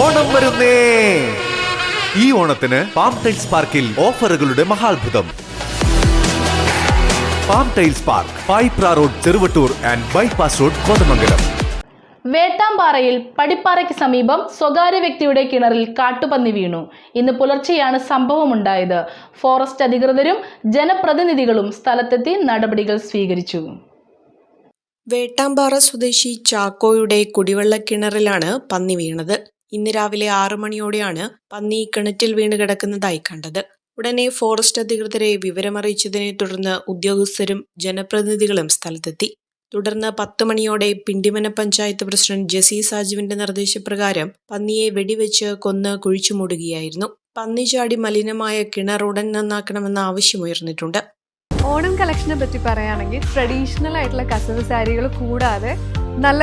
ഓണം വരുന്നേ. ഈ ഓണത്തിന് പാം ടൈൽസ് പാർക്കിൽ ഓഫറുകളുടെ മഹാത്ഭുതം. Palm tiles park Payipra road Cheruvattoor and bypass road Kothamangalam. വേട്ടാമ്പാറയിൽ പടിപ്പാറയ്ക്ക് സമീപം സ്വകാര്യ വ്യക്തിയുടെ കിണറിൽ കാട്ടുപന്നി വീണു. ഇന്ന് പുലർച്ചെയാണ് സംഭവമുണ്ടായത്. ഫോറസ്റ്റ് അധികൃതരും ജനപ്രതിനിധികളും സ്ഥലത്തെത്തി നടപടികൾ സ്വീകരിച്ചു. വേട്ടാമ്പാറ സ്വദേശി ചാക്കോയുടെ കുടിവെള്ള കിണറിലാണ് പന്നി വീണത്. ഇന്ന് രാവിലെ ആറു മണിയോടെയാണ് പന്നി കിണറ്റിൽ വീണ് കിടക്കുന്നതായി കണ്ടത്. ഉടനെ ഫോറസ്റ്റ് അധികൃതരെ വിവരമറിയിച്ചതിനെ തുടർന്ന് ഉദ്യോഗസ്ഥരും ജനപ്രതിനിധികളും സ്ഥലത്തെത്തി. തുടർന്ന് പത്ത് മണിയോടെ പിണ്ടിമന പഞ്ചായത്ത് പ്രസിഡന്റ് ജെസി സാജുവിന്റെ നിർദ്ദേശപ്രകാരം പന്നിയെ വെടിവെച്ച് കൊന്ന് കുഴിച്ചുമൂടുകയായിരുന്നു പന്നി ചാടി മലിനമായ കിണർ ഉടൻ നന്നാക്കണമെന്ന ആവശ്യമുയർന്നിട്ടുണ്ട് ഓണം കളക്ഷനെ പറ്റി പറയുകയാണെങ്കിൽ ട്രഡീഷണൽ ആയിട്ടുള്ള കസവ് സാരികൾ കൂടാതെ നല്ല